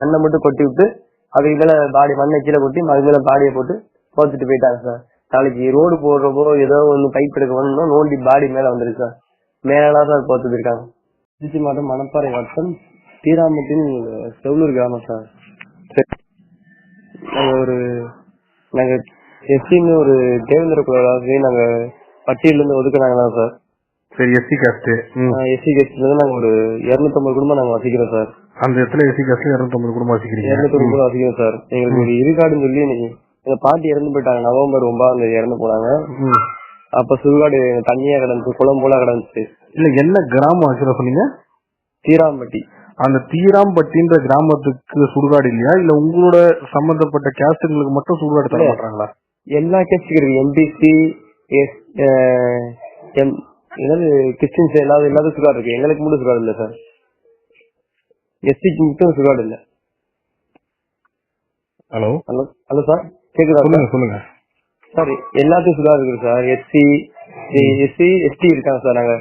மண்ணை மட்டும் கொட்டி விட்டு அதுக்கு மேல பாடி மண்ணை கீழே கொட்டி அது மேல பாடியை போட்டு போத்துட்டு போயிட்டாங்க சார். நாளைக்கு ரோடு போடுறப்போ ஏதோ ஒன்று பைப் எடுக்க வரணும்னா நோண்டி பாடி மேல வந்துருக்கு சார். மேலாம் சார் போத்துட்டு இருக்காங்க திருச்சி மாவட்டம் மணப்பாறை வட்டம் தீராமட்டின் செவ்வலூர் கிராமம் சார். நாங்க ஒரு நாங்க எஸ்டின்னு ஒரு தேவேந்திர குலவாசி நாங்க பட்டியல இருந்து சார். சரி எஸ்சி காஸ்ட் எஸ்சி கட்சியில இருந்து நாங்க ஒரு இருநூத்தம்பது குடும்பம் நாங்க வசிக்கிறோம் சார். அந்த இடத்துல எஸ்சி காஸ்ட்ல இருநூத்தொம்பது குடும்பம் வசிக்கிறீங்க. இருநூத்தம்பது குடும்பம் வசிக்கிறோம் சார். எங்களுக்கு இருக்காடுன்னு சொல்லி இன்னைக்கு எங்க பாட்டி இறந்து போயிட்டாங்க. நவம்பர் ஒன்பதாம் தேதி இறந்து போனாங்க. அப்ப சுடுகாடு தண்ணியா கிடந்துச்சு குளம் போல கிடந்துச்சு. இல்ல என்ன கிராமம் ஆக்சுவலா சொன்னீங்க? தீராம்பட்டி. அந்த தீராம்பட்டின்ற கிராமத்துக்கு சுடுகாடு இல்லையா? இல்ல உங்களோட சம்பந்தப்பட்ட கேஸ்டுங்களுக்கு மட்டும் சுடுகாடு தர மாட்டாங்களா? எல்லா கேஸ்டுக்கு இருக்கு. எம்பிசி எஸ் எம் என்னது கிறிஸ்டின்ஸ் எல்லாரும் எல்லாரும் சுகாடு இருக்கு. எங்களுக்கு மட்டும் சுகாடு இல்ல சார். எஸ்சிக்கு மட்டும் சுகாடு இல்ல. ஹலோ ஹலோ ஹலோ சார் கேக்குதா சொல்லுங்க சொல்லுங்க. சார் எல்லாத்துக்கும் சுகாடு இருக்கு சார் எஸ்சி எஸ்சி எஸ்டி இருக்காங்க சார் நாங்க.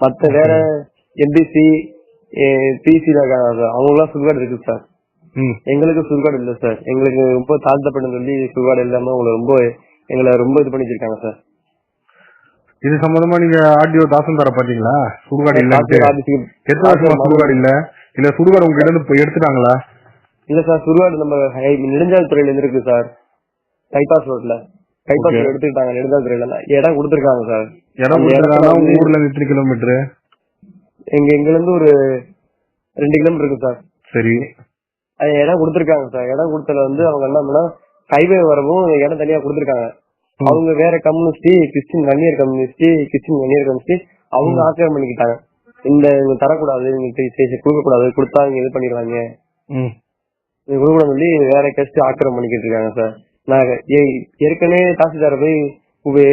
மத்த வேற எம்பிசி பிசில இருக்காங்க சார் அவங்களுக்குலாம் சுகாடு இருக்கு சார் எங்களுக்கு சுடுகாடு இல்ல சார் எங்களுக்கு ரொம்ப தாழ்த்தப்படும் சொல்லி சுடுகாடு இல்லாம உங்களை ரொம்ப எங்களை ரொம்ப இது பண்ணி வச்சிருக்காங்க சார் இது சம்பந்தமா நீங்க ஆடியோ தாசன் தர பாத்தீங்களா சுடுகாடு இல்ல எத்தனை வருஷமா சுடுகாடு இல்ல? இல்ல சுடுகாடு உங்க கிட்ட இருந்து எடுத்துட்டாங்களா? இல்ல சார் சுடுகாடு நம்ம நெடுஞ்சாலை துறையில இருந்து இருக்கு சார். பைபாஸ் ரோட்ல பைபாஸ். ரோடு எடுத்துக்கிட்டாங்க நெடுஞ்சாலை துறையில இடம் கொடுத்துருக்காங்க சார். இடம் கொடுத்துருக்காங்க உங்க ஊர்ல இருந்து எத்தனை கிலோமீட்டர்? எங்க எங்க இருந்து ஒரு ரெண்டு கிலோமீட்டர் இருக்கு சார். சரி. அது இடம் கொடுத்துருக்காங்க சார். இடம் கொடுத்ததுல வந்து அவங்க என்ன பண்ணா ஹைவே வரவும் இடம் தனியா கொடுத்துருக்காங்க. அவங்க வேற communist Christian Vanniyar communist Christian Vanniyar communist அவங்க ஆக்கிரமம் பண்ணிக்கிட்டாங்க. இந்த இவங்க தரக்கூடாது இவங்க கொடுக்க கூடாது கொடுத்தா இவங்க இது பண்ணிடுவாங்க. இது கொடுக்கணும் சொல்லி வேற கெஸ்ட் ஆக்கிரமம் பண்ணிக்கிட்டு இருக்காங்க சார். ஏ- ஏற்கனவே தாசில்தார போய்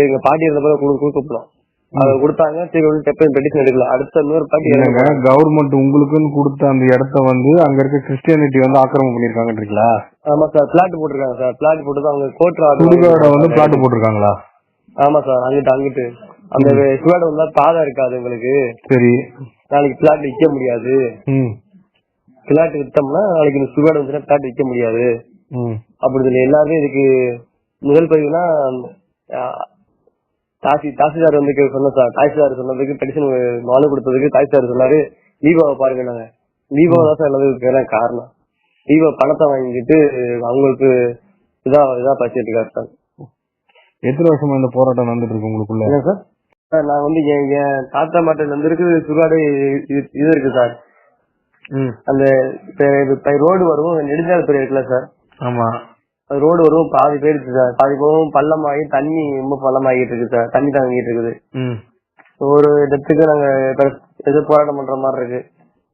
எங்க பாட்டி இருந்த போது கொடுக்க கொடுக்கப்படும் அதை கொடுத்தாங்க சரி ஒரு ஸ்டெப் பெட்டிஷன் எடுக்கல. அடுத்த இன்னொரு பாட்டி இறந்து கவர்மெண்ட் உங்களுக்குன்னு கொடுத்த அந்த இடத்த வந்து அங்க இருக்க கிறிஸ்டியானிட்டி வந்து ஆக்கிரமம் பண்ணிருக்காங்கன்றீங்களா ஆமா சார் பிளாட் போட்டிருக்காங்க சார். பிளாட் போட்டு அவங்க கோர்ட் வந்து பிளாட் போட்டிருக்காங்களா? ஆமா சார் அங்கிட்டு அங்கிட்டு. அந்த சுகாடு வந்தா பாதை இருக்காது உங்களுக்கு சரி. நாளைக்கு பிளாட் விற்க முடியாது. பிளாட் வித்தோம்னா நாளைக்கு இந்த சுகாடு வந்துச்சுன்னா பிளாட் விற்க முடியாது. அப்படி சொல்லி எல்லாருமே இதுக்கு முதல் பதிவுனா தாசி தாசில்தார் வந்து சொன்ன சார் தாசில்தார் சொன்னதுக்கு பெடிஷன் மனு கொடுத்ததுக்கு தாசில்தார் சொன்னாரு லீவாவை பாருங்க நாங்க. லீவா தான் சார் எல்லாத்துக்கும் எல்லாம் காரணம். லீவா பணத்தை வாங்கிட்டு அவங்களுக்கு இதா இதா பச்சிட்டு இருக்காரு சார். எத்தனை வருஷமா இந்த போராட்டம் நடந்துட்டு இருக்கு உங்களுக்குள்ள? சார்? நான் வந்து என் தாத்தா மாட்டில இருந்து இருக்கு சுகாடு இது இருக்கு சார். அந்த ரோடு வரும் நெடுஞ்சாலைத்துறை இருக்குல்ல சார். ஆமா. ரோடு வரும் பாதி போயிடுச்சு சார். பாதி போகும் பள்ளமாகி தண்ணி ரொம்ப பள்ளமாகிட்டு இருக்கு சார். தண்ணி தாங்கிட்டு இருக்குது. ம். ஒரு இடத்துக்கு நாங்க எது போராட்டம் பண்ற மாதிரி இருக்கு.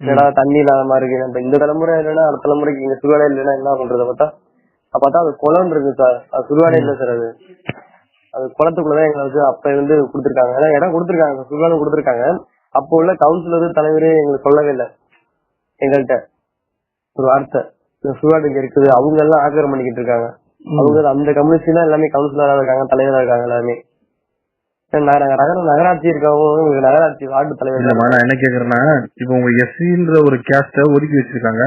என்னடா தண்ணி இல்லாத மாதிரி இருக்கு. நம்ம இந்த தலைமுறை இல்லைன்னா அடுத்த தலைமுறைக்கு இங்க சுடுகாடே இல்லைன்னா என்ன பண்றது பார்த்தா? பார்த்தா அது குளம் இருக்கு சார். அது சுடுகாடே இல்ல சார் அது. அது குளத்துக்குள்ளதான் எங்களுக்கு அப்ப இருந்து கொடுத்துருக்காங்க. ஏன்னா இடம் கொடுத்துருக்காங்க. சுடுகாடு கொடுத்துருக்காங்க. அப்போ உள்ள கவுன்சிலர் தலைவரே எங்களுக்கு சொல்லவே இல்லை. எங்கள்கிட்ட ஒரு வார்த்தை. சுடுகாடு இங்க இருக்குது. அவங்க எல்லாம் ஆக்கிரம் பண்ணிக்கிட்டு இருக்காங்க. அவங்க அந்த கம்யூனிஸ்ட் தான் எல்லாமே கவுன்சிலரா இருக்காங்க தலைவரா இருக்காங்க எல்லாமே நகராட்சி இருக்கவும் நகராட்சி வார்டு தலைவர் நான் என்ன கேக்குறேன்னா இப்ப உங்க எஸ்சின்ற ஒரு கேஸ்ட ஒதுக்கி வச்சிருக்காங்க.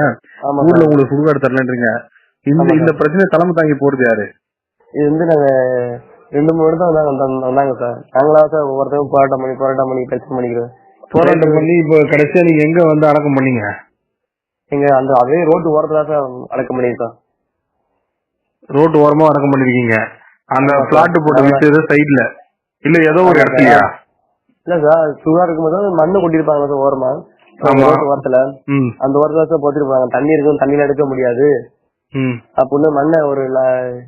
ஊர்ல உங்களுக்கு சுடுகாடு தரலன்றீங்க. இந்த இந்த பிரச்சனை தலைமை தாங்கி போறது யாரு? இது வந்து நாங்க ரெண்டு மூணு இடத்துல வந்தாங்க வந்தாங்க- சார். நாங்களா சார் ஒவ்வொருத்தரும் போராட்டம் பண்ணி போராட்டம் பண்ணி பிரச்சனை பண்ணிக்கிறோம். போராட்டம் பண்ணி இப்ப கடைசியா நீங்க எங்க வந்து அடக்கம் பண்ணீங்க? எங்க அந்த அதே ரோட்டு ஓரத்துல சார் அடக்கம் பண்ணி சார். ரோட்டு ஓரமா அடக்கம் பண்ணிருக்கீங்க. அந்த. பிளாட் போட்டு. வித்தது சைடுல. இல்ல ஏதோ ஒரு இடத்துலயா? இல்ல சார் சுகா இருக்கும்போது மண்ணு கொட்டிருப்பாங்க சார் ஓரமா. ரோட்டு ஓரத்துல. அந்த ஓரத்துல சார் போத்திருப்பாங்க தண்ணி இருக்கும் தண்ணியில எடுக்க முடியாது. அப்படின்னு மண்ணை ஒரு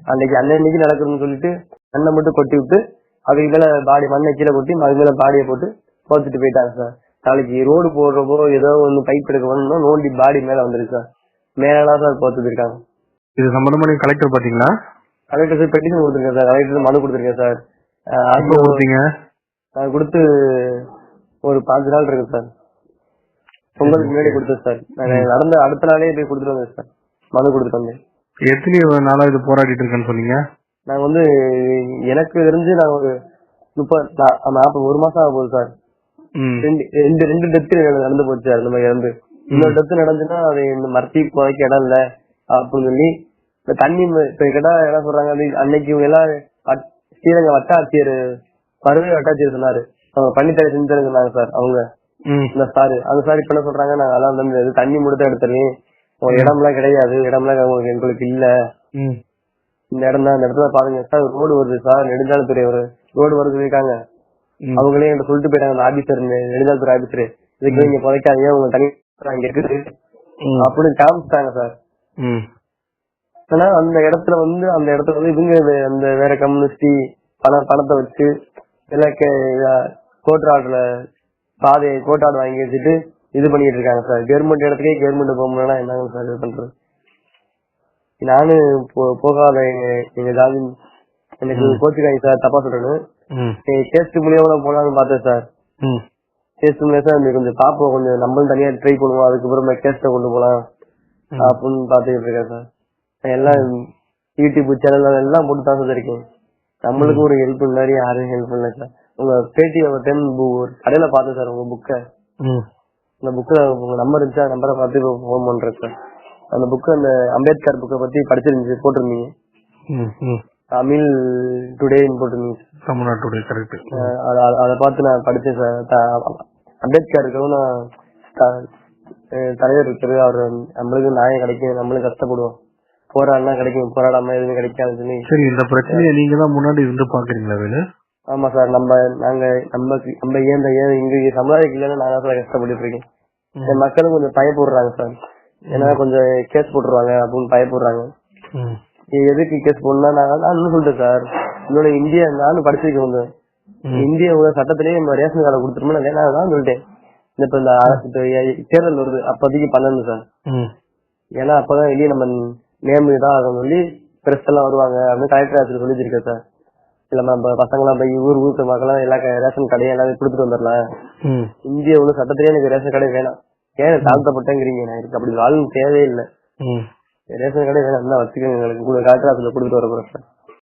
அன்னைக்கு அன்னைக்கு நடக்குதுன்னு சொல்லிட்டு மண்ணை மட்டும் கொட்டி விட்டு அதுக்கு மேல பாடி மண்ணை கீழே கொட்டி அது மேல பாடியை போட்டு போத்துட்டு போயிட்டாங்க சார். நாளைக்கு ரோடு போடுறப்போ ஏதோ ஒண்ணு பைப் எடுக்க வரணும்னா நோண்டி பாடி மேல வந்துருக்கு சார். மேலாம் சார் போத்துட்டு இருக்காங்க. இது சம்பந்தமா நீங்க கலெக்டர் பாத்தீங்களா கலெக்டர் சார் பெட்டிஷன் கொடுத்துருக்கேன் சார். கலெக்டர் மனு கொடுத்துருக்கேன் சார். அது கொடுத்தீங்க? நான் கொடுத்து ஒரு பாஞ்சு நாள் இருக்கு சார். பொங்கலுக்கு முன்னாடி கொடுத்தேன் சார். நாங்க நடந்த அடுத்த நாளே போய் கொடுத்துட்டு வந்தேன் சார். மனு கொடுத்துட்டு வந்தேன். எத்தனை நாளா இது போராடிட்டு இருக்கேன்னு சொன்னீங்க? நாங்க வந்து எனக்கு தெரிஞ்சு நான் ஒரு முப்பது நாற்பது ஒரு மாசம் ஆக போகுது சார். ரெண்டு ரெண்டு ரெண்டு டெத்து நடந்து போச்சு சார் இந்த மாதிரி இறந்து. இன்னொரு டெத்து நடந்துன்னா அது இந்த மரத்தி போதைக்கு இடம் இல்ல அப்படின்னு சொல்லி இந்த தண்ணி இப்ப கேட்டா என்ன சொல்றாங்க அது அன்னைக்கு இவங்க எல்லாம் ஸ்ரீரங்க வட்டாட்சியர் பருவை வட்டாட்சியர் சொன்னாரு. அவங்க பண்ணித்தர செஞ்சு சொன்னாங்க சார் அவங்க. இந்த சாரு. அந்த சார் இப்ப என்ன சொல்றாங்க நாங்க அதெல்லாம் தண்ணி முடித்த எடுத்துறேன். உங்க இடம்லாம் கிடையாது இடம்லாம் உங்களுக்கு எங்களுக்கு இல்ல. இந்த இடம் தான். இந்த இடத்துல பாருங்க சார் ரோடு வருது சார்? நெடுஞ்சாலைத்துறை ஒரு ரோடு வருது இருக்காங்க. அவங்களே என்கிட்ட சொல்லிட்டு போயிட்டாங்க அந்த ஆபீசர் நெடுஞ்சாலைத்துறை ஆபீசர் இதுக்கு நீங்க புதைக்காதீங்க உங்க தனி அங்க இருக்குது. அப்படின்னு காமிச்சிட்டாங்க சார். ஆனா அந்த இடத்துல வந்து அந்த இடத்துல வந்து இவங்க அந்த வேற கம்யூனிஸ்டி பண பணத்தை வச்சு கோட்ராடுல பாதையை கோட்டாடு வாங்கி வச்சுட்டு இது பண்ணிட்டு இருக்காங்க சார். கவர்மெண்ட் இடத்துக்கே கவர்மெண்ட் போக முடியலன்னா என்னங்க சார் இது பண்றது? நானும் போகாத எங்க- ஜாதி எனக்கு கோச்சுக்காங்க சார் தப்பா சொல்றேன்னு. ம். கேஸ்ட் மூலியமா போலான்னு பார்த்தேன் சார். ம். கேஸ்ட் மூலியம் சார் கொஞ்சம் பாப்போம் கொஞ்சம் நம்மளும் தனியா ட்ரை பண்ணுவோம் அதுக்கப்புறமா கேஸ்ட கொண்டு போலாம். அப்படின்னு பாத்துக்கிட்டு இருக்கேன் சார். எல்லாம் யூடியூப் சேனல் எல்லாம் போட்டு தான் சார் இருக்கேன். நம்மளுக்கு ஒரு ஹெல்ப் முன்னாடி யாரும் ஹெல்ப் பண்ணல சார். உங்க பேட்டி ஒரு டைம் ஒரு கடையில பார்த்தேன் சார் உங்க புக்கை ம். அந்த புக்ல உங்க நம்பர் இருந்துச்சா நம்பரை பார்த்து ஃபோன் பண்றேன் சார். அந்த புக்கு அந்த அம்பேத்கர் புக்கை பத்தி படிச்சிருந்துச்சு போட்டிருந்தீங்க. தமிழ் டுடேன்னு போட்டிருந்தீங்க. தமிழ்நாட்டுடைய கரெக்ட் அஹ் அத பார்த்து நான் படிச்சேன் சார். த- அம்பேத்கர் இருக்கவும் நான் தலைவர் இருக்காரு அவர் நம்மளுக்கு நியாயம் கிடைக்கும் நம்மளும் கஷ்டப்படுவோம். போராடினா கிடைக்கும் போராடாம எதுவும் கிடைக்காதுன்னு சரி இந்த பிரச்சனையை நீங்க தான் முன்னாடி இருந்து பாக்குறீங்களா வேலு? ஆமா சார். நம்ம நாங்க நம்ம நம்ம ஏன் இந்த ஏன் இங்க சமுதாயம் இல்லைன்னு நான் சார் கஷ்டப்பட்டு இருக்கேன் மக்களும் கொஞ்சம் பயப்படுறாங்க சார். ஏன்னா கொஞ்சம் கேஸ் போட்டுருவாங்க அப்படின்னு பயப்படுறாங்க. எதுக்கு கேஸ் போடணும்னா நான் நான் இன்னும் சொல்லிட்டேன் சார். இன்னொன்னு இந்தியா நானும் படிச்சிருக்கேன் கொஞ்சம் இந்திய சட்டத்திலேயே நம்ம ரேஷன் கார்டை கொடுத்துருமோ வேணாம் தான் சொல்லிட்டேன். இந்த இப்ப இந்த தேர்தல் வருது. அப்போதைக்கு பண்ணணும் சார். ஏன்னா அப்பதான் வெளியே நம்ம நேம் தான் ஆகும் சொல்லி பிரஸ் எல்லாம் வருவாங்க. அப்படின்னு கலெக்டர் ஆஃபீஸ் சொல்லி வச்சிருக்கேன் சார். இல்ல நம்ம பசங்க எல்லாம் போய் ஊர் ஊருக்கு மக்களும் எல்லா ரேஷன் கடையும் எல்லாமே கொடுத்துட்டு வந்துடலாம். இந்திய உள்ள சட்டத்திலேயே எனக்கு ரேஷன் கடை வேணாம். ஏன் தாழ்த்தப்பட்டேங்கிறீங்க? நான் எனக்கு அப்படி வாழும் தேவையே இல்லை ம். ரேஷன் கடை வேணாம் தான் வச்சுக்கோங்க எங்களுக்கு கூட ஆஃபீஸ்ல கொடுத்துட்டு வர போறேன்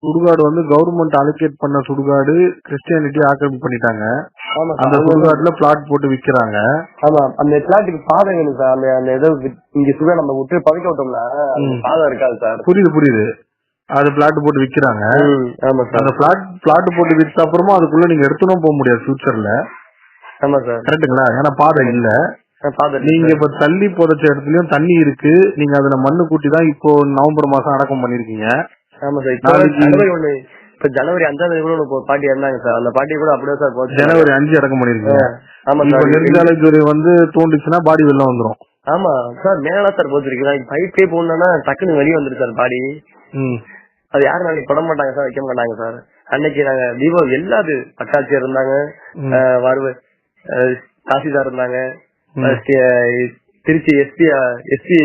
சுடுகாடு வந்து கவர்மெண்ட் அலோகேட் பண்ண சுடுகாடு கிறிஸ்டியானிட்டி ஆக்கிரமிப்பு பண்ணிட்டாங்க. அந்த சார். சுடுகாட்டுல பிளாட் போட்டு விக்கிறாங்க. ஆமா அந்த பிளாட்டுக்கு பாதை வேணும் சார். அந்த அந்த இதை இங்க சுக நம்ம விட்டு பதுக்க விட்டோம்னா பாதை இருக்காது சார். புரியுது புரியுது. அது பிளாட் போட்டு விக்கிறாங்க. ஆமா சார். அந்த பிளாட் பிளாட் போட்டு வித்த அப்புறமா அதுக்குள்ள நீங்க எடுத்துடும் போக முடியாது ஃபியூச்சர்ல ஆமா சார். கரெக்ட்டுங்களா ஏன்னா பாதை இல்ல. நீங்க இப்ப தள்ளி புதைச்ச இடத்துலயும் தண்ணி இருக்கு. நீங்க அதுல மண்ணு கூட்டி தான் இப்போ நவம்பர் மாசம் அடக்கம் பண்ணிருக்கீங்க. ஆமா சார் இப்போ ஜனவரி அஞ்சாம் தேதி கூட ஒரு பாட்டி இருந்தாங்க சார். அந்த பாட்டி கூட அப்படியே சார் போச்சு. ஜனவரி அஞ்சு அடக்கம் பண்ணிருக்கீங்க. ஆமா சார். நெடுஞ்சாலைத்துறை வந்து தோண்டுச்சுன்னா பாடி வெளில வந்துரும். ஆமா சார் மேலா சார் போச்சிருக்கீங்க பைப்பே போடணும்னா டக்குன்னு வெளியே வந்துரு சார் பாடி. அது யாரும் நாளைக்கு தொட மாட்டாங்க சார் வைக்க மாட்டாங்க சார். அன்னைக்கு நாங்க தீபோ எல்லாது பட்டாட்சியர் இருந்தாங்க. வருவ தாசில்தார் இருந்தாங்க. திருச்சி எஸ்பி எஸ்பி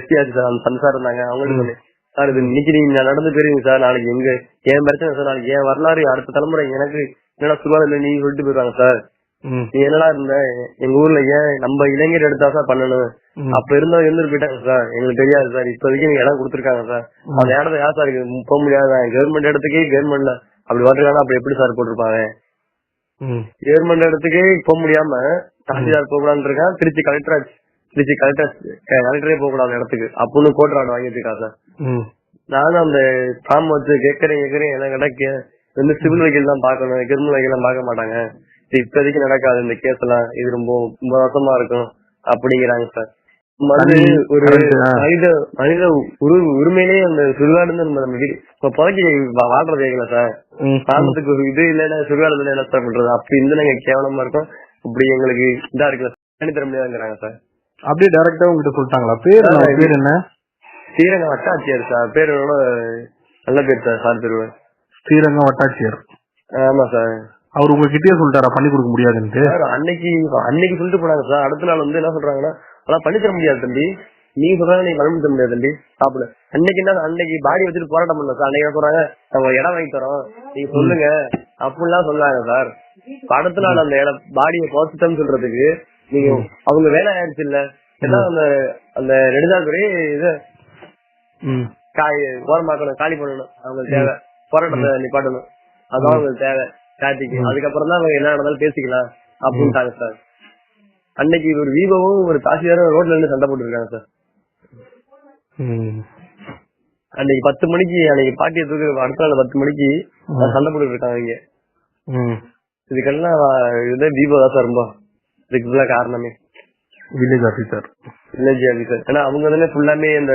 எஸ்பி ஆச்சு சார் இருந்தாங்க. அவங்களுக்கு சொன்னேன் சார் இது இன்னைக்கு நீங்க நடந்து போயிருவீங்க சார் நாளைக்கு எங்க என் பிரச்சனை சார் நாளைக்கு என் வரலாறு அடுத்த தலைமுறை எனக்கு என்னடா சுகாதாரம் நீங்க சொல்லிட்டு போயிருவாங்க சார். நீ என்னடா இருந்த? எங்க ஊர்ல ஏன் நம்ம இளைஞர் எடுத்தா சார் பண்ணணும். அப்ப இருந்தவங்க இருந்துட்டு போயிட்டாங்க சார். எங்களுக்கு தெரியாது சார். இப்போதைக்கு நீங்க இடம் கொடுத்துருக்காங்க சார். அந்த இடத்த யார் சார் போக முடியாது. கவர்மெண்ட் இடத்துக்கே கவர்மெண்ட்ல அப்படி வரலாம் அப்படி எப்படி சார் போட்டிருப்பாங்க? ம். கவர்மெண்ட் இடத்துக்கே போக முடியாம தாசில்தார் போகலான்னு இருக்கான். திருச்சி கலெக்டர் திருச்சி கலெக்டர் கலெக்டரே போக கூடாது இடத்துக்கு. அப்படின்னு கோட்ராடு வாங்கிட்டு இருக்கா சார். ம். நானும் அந்த ஃபார்ம் வச்சு கேட்கறேன் கேட்கறேன் என்ன கிடைக்க வந்து சிவில் வக்கீல் தான் பாக்கணும் கிரிமினல் வக்கீல் பார்க்க மாட்டாங்க. இப்போதைக்கு நடக்காது இந்த கேஸ் எல்லாம். இது ரொம்ப ரொம்ப வருஷமா இருக்கும் அப்படிங்கிறாங்க சார். ஒரு. மனித மனித உரு உரிமையிலேயே அந்த சுடுகாடு நம்ம நம்ம வீடு. இப்ப வா- வாழ்றது கேட்கல சார். ம். சாந்தத்துக்கு ஒரு இது இல்லைன்னா சுடுகாடு என்ன சார் பண்றது? அப்படி இருந்து நாங்க கேவலமா இருக்கோம். இப்படி எங்களுக்கு இதா இருக்குல்ல தனி தர முடியாதுங்கிறாங்க சார். அப்படியே டைரக்டா உங்ககிட்ட சொல்லிட்டாங்களா? பேர் பேர் என்ன? ஸ்ரீரங்கம் வட்டாட்சியர் சார். பேர் என்னோட நல்ல பேர் சார் சார் பேர் ஸ்ரீரங்கம் வட்டாட்சியர். ஆமா சார். அவர் உங்ககிட்டயே சொல்லிட்டாரா? பண்ணி கொடுக்க முடியாதுன்ட்டு? சார் அன்னைக்கு அன்னைக்கு சொல்லிட்டு போனாங்க சார். அடுத்த நாள் வந்து என்ன சொல்றாங்கன்னா அதெல்லாம் பண்ணி தர முடியாது தம்பி. நீங்க சொல்றாங்க நீங்க பண்ணி தர முடியாது தம்பி. சாப்பிடு. அன்னைக்கு என்ன அன்னைக்கு பாடி வச்சுட்டு போராட்டம் பண்ணல சார். அன்னைக்கு என்ன சொல்றாங்க நாங்க இடம் வாங்கி தரோம். நீங்க சொல்லுங்க. அப்படிலாம் சொன்னாங்க சார். அடுத்த நாள் அந்த இடம் பாடியை போச்சுட்டோம்னு சொல்றதுக்கு நீங்க அவங்க வேலை ஆயிடுச்சு இல்ல. ஏன்னா அந்த அந்த நெடுஞ்சாத்துறை இது காய் ஓரமாக்கணும் காலி பண்ணணும். அவங்களுக்கு தேவை. போராட்டத்தை நிப்பாட்டணும். அதான் அவங்களுக்கு தேவை. ஸ்டாட்டிக்கு அதுக்கப்புறம் தான் அவங்க என்ன நடந்தாலும் பேசிக்கலாம் அப்படின்ட்டாங்க சார். அன்னைக்கு ஒரு விவோவும் ஒரு தாசியாரும் ரோட்ல இருந்து சண்டை போட்டுருக்காங்க சார். அன்னைக்கு பத்து மணிக்கு அன்னைக்கு பாட்டியை தூக்கு அடுத்த நாள் பத்து மணிக்கு சண்டை போட்டுட்டு இருக்காங்க இங்க. ம். இதுக்கெல்லாம் இதே விவோ தான் சார் ரொம்ப. இதுக்கு காரணமே. வில்லேஜ் ஆபீசர் வில்லேஜ் ஆபீசர் ஏன்னா அவங்க தானே ஃபுல்லாமே இந்த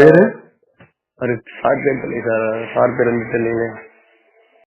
பேரு? ஒரு சார் பேர் தெரியல சார். சார் பேர் வந்து தெரியல